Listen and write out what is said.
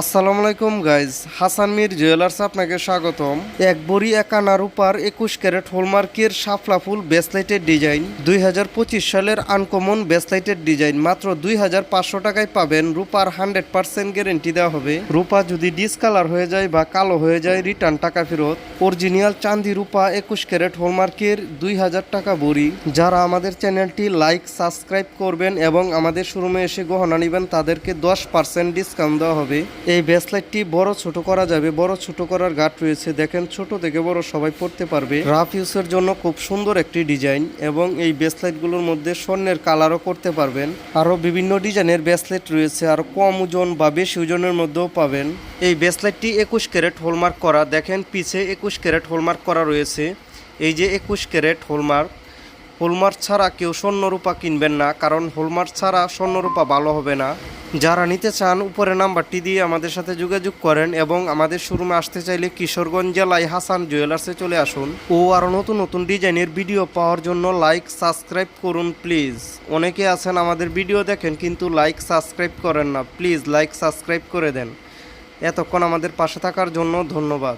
আসসালামু আলাইকুম guys Hasan Mir jewellers আপনাকে স্বাগতম। এক বড়ি একানা রূপার একুশ ক্যারেট হলমার্কের শাপলা ফুল বেসলাইটের ডিজাইন দুই হাজার পঁচিশ সালের আনকমন বেসলাইটের ডিজাইন মাত্র দুই হাজার পাঁচশো টাকায় পাবেন রূপার হান্ড্রেড পার্সেন্ট গ্যারেন্টি দেওয়া হবে। রূপা যদি ডিসকালার হয়ে যায় বা কালো হয়ে যায় রিটার্ন টাকা ফেরত। অরিজিনাল চান্দি রূপা একুশ ক্যারেট হলমার্কের দুই হাজার টাকা বড়ি। যারা আমাদের চ্যানেলটি লাইক সাবস্ক্রাইব করবেন এবং আমাদের শোরুমে এসে গহনা নেবেন, তাদেরকে দশ পার্সেন্ট ডিসকাউন্ট দেওয়া হবে। এই ব্রেসলেটটি বড় ছোট করা যাবে। বড় ছোট করার গাট রয়েছে। দেখেন, ছোট থেকে বড় সবাই পড়তে পারবে। রাফ ইউজের জন্য খুব সুন্দর একটি ডিজাইন এবং এই ব্রেসলেটগুলোর মধ্যে স্বর্ণের কালারও করতে পারবেন। আরও বিভিন্ন ডিজাইনের ব্রেসলেট রয়েছে। আর কম ওজন বা বেশি ওজনের মধ্যেও পাবেন। এই ব্রেসলেটটি একুশ ক্যারেট হোলমার্ক করা। দেখেন, পিছে একুশ ক্যারেট হোলমার্ক করা রয়েছে। এই যে একুশ ক্যারেট হলমার্ক হলমার্ক ছাড়া কেউ স্বর্ণরূপা কিনবেন না, কারণ হলমার্ক ছাড়া স্বর্ণরূপা ভালো হবে না। যারা নিতে চান, উপরে নাম্বারটি দিয়ে আমাদের সাথে যোগাযোগ করেন এবং আমাদের শোরুমে আসতে চাইলে কিশোরগঞ্জ জেলায় হাসান জুয়েলার্সে চলে আসুন ও আরও নতুন নতুন ডিজাইনের ভিডিও পাওয়ার জন্য লাইক, সাবস্ক্রাইব করুন প্লিজ। অনেকে আছেন আমাদের ভিডিও দেখেন কিন্তু লাইক, সাবস্ক্রাইব করেন না। প্লিজ লাইক, সাবস্ক্রাইব করে দেন। এতক্ষণ আমাদের পাশে থাকার জন্য ধন্যবাদ।